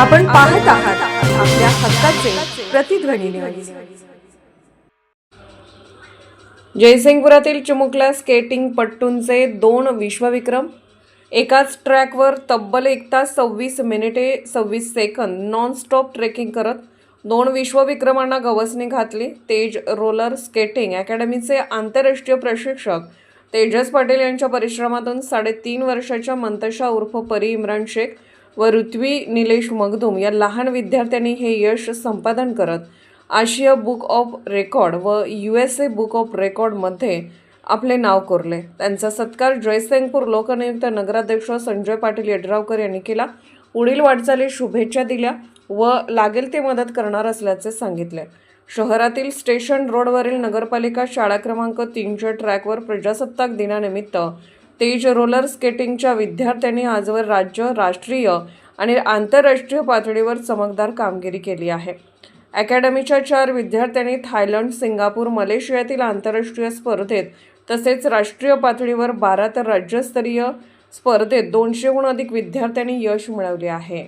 आपण पाहत आहात आपल्या हक्काचे प्रतिध्वनी न्यूज जयसिंगपुरातील चिमुकल्या स्केटिंग पट्टूंचे दोन विश्वविक्रम एकाच ट्रॅकवर तब्बल एक तास सव्वीस मिनिटे सव्वीस सेकंद नॉन स्टॉप ट्रेकिंग करत दोन विश्वविक्रमांना गवसणी घातली. तेज रोलर स्केटिंग अकॅडमीचे आंतरराष्ट्रीय प्रशिक्षक तेजस पाटील यांच्या परिश्रमातून साडेतीन वर्षाच्या मंतशा उर्फ परी इम्रान शेख व ऋत्वी निलेश मगदूम या लहान विद्यार्थ्यांनी हे यश संपादन करत आशिया बुक ऑफ रेकॉर्ड व U S A book of रेकॉर्डमध्ये आपले नाव कोरले. त्यांचा सत्कार जयसिंगपूर लोकनियुक्त नगराध्यक्ष संजय पाटील यड्रावकर यांनी केला. पुढील वाटचाली शुभेच्छा दिल्या व लागेल ते मदत करणार असल्याचे सांगितले. शहरातील स्टेशन रोडवरील नगरपालिका शाळा क्रमांक तीनच्या ट्रॅकवर प्रजासत्ताक दिनानिमित्त तेज रोलर स्केटिंगच्या विद्यार्थ्यांनी आजवर राज्य राष्ट्रीय आणि आंतरराष्ट्रीय पातळीवर चमकदार कामगिरी केली आहे. अकॅडमीच्या चार विद्यार्थ्यांनी थायलंड सिंगापूर मलेशियातील आंतरराष्ट्रीय स्पर्धेत तसेच राष्ट्रीय पातळीवर बारा तर राज्यस्तरीय स्पर्धेत दोनशेहून अधिक विद्यार्थ्यांनी यश मिळवले आहे.